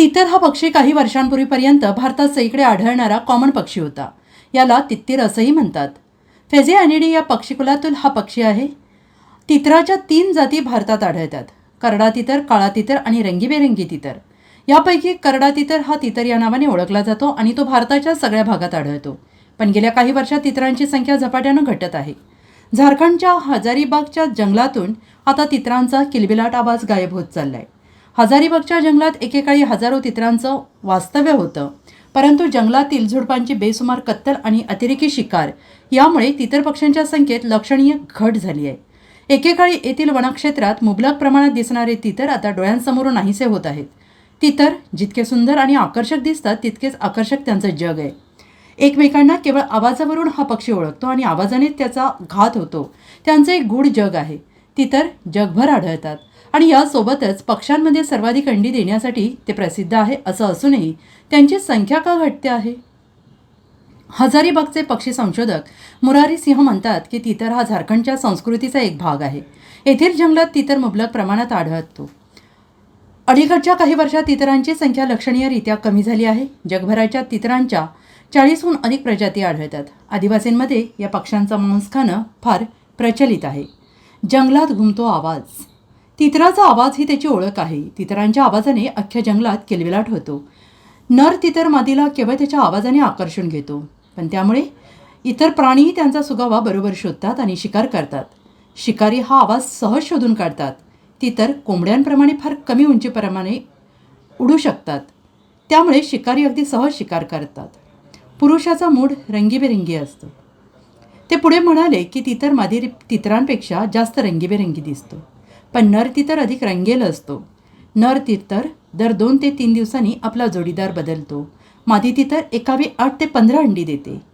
तितर हा पक्षी काही वर्षांपूर्वीपर्यंत भारतात इकडे आढळणारा कॉमन पक्षी होता. याला तित्तीर असंही म्हणतात. फेझे अॅनिडी या पक्षीकुलातील हा पक्षी आहे. तितराच्या तीन जाती भारतात आढळतात. करडा तितर काळा तितर आणि रंगीबेरंगी तितर. यापैकी करडा तितर हा तितर या नावाने ओळखला जातो आणि तो भारताच्या सगळ्या भागात आढळतो. पण गेल्या काही वर्षात तितरांची संख्या झपाट्यानं घटत आहे. झारखंडच्या हजारीबागच्या जंगलातून आता तितरांचा किलबिलाट आवाज गायब होत चाललाय. हजारीबागच्या जंगलात एकेकाळी हजारो तितरांचं वास्तव्य होतं. परंतु जंगलातील झुडपांची बेसुमार कत्तल आणि अतिरेकी शिकार यामुळे तितर पक्ष्यांच्या संख्येत लक्षणीय घट झाली आहे. एकेकाळी येथील वनक्षेत्रात मुबलक प्रमाणात दिसणारे तितर आता डोळ्यांसमोरून नाहीसे होत आहेत. तितर जितके सुंदर आणि आकर्षक दिसतात तितकेच आकर्षक त्यांचं जग आहे. एकमेकांना केवळ आवाजावरून हा पक्षी ओळखतो आणि आवाजाने त्याचा घात होतो. त्यांचं एक गूढ जग आहे. तितर जगभर आढळतात. आणि यासोबतच पक्ष्यांमध्ये सर्वाधिक अंडी देण्यासाठी ते प्रसिद्ध आहे असं असूनही त्यांची संख्या का घटते आहे? हजारीबागचे पक्षी संशोधक मुरारी सिंह म्हणतात की तितर हा झारखंडच्या संस्कृतीचा एक भाग आहे. येथील जंगलात तितर मुबलक प्रमाणात आढळतो. अलीकडच्या काही वर्षात तितरांची संख्या लक्षणीयरित्या कमी झाली आहे. जगभराच्या तितरांच्या चाळीसहून अधिक प्रजाती आढळतात. आदिवासींमध्ये या पक्ष्यांचं मांस खाणं फार प्रचलित आहे. जंगलात घुमतो आवाज. तितराचा आवाज ही त्याची ओळख आहे. तितरांच्या आवाजाने अख्ख्या जंगलात किलविलाट होतो. नर तितर मादीला केवळ त्याच्या आवाजाने आकर्षून घेतो. पण त्यामुळे इतर प्राणीही त्यांचा सुगावा बरोबर शोधतात आणि शिकार करतात. शिकारी हा आवाज सहज शोधून काढतात. तितर कोंबड्यांप्रमाणे फार कमी उंचीप्रमाणे उडू शकतात. त्यामुळे शिकारी अगदी सहज शिकार करतात. पुरुषाचा मूड रंगीबेरंगी असतो. ते पुढे म्हणाले की तितर मादी तितरांपेक्षा जास्त रंगीबेरंगी दिसतो. पण नर तितर अधिक रंगेल असतो. नर तितर दर दोन ते तीन दिवसांनी आपला जोडीदार बदलतो. मादी तितर एकावी आठ ते पंधरा अंडी देते.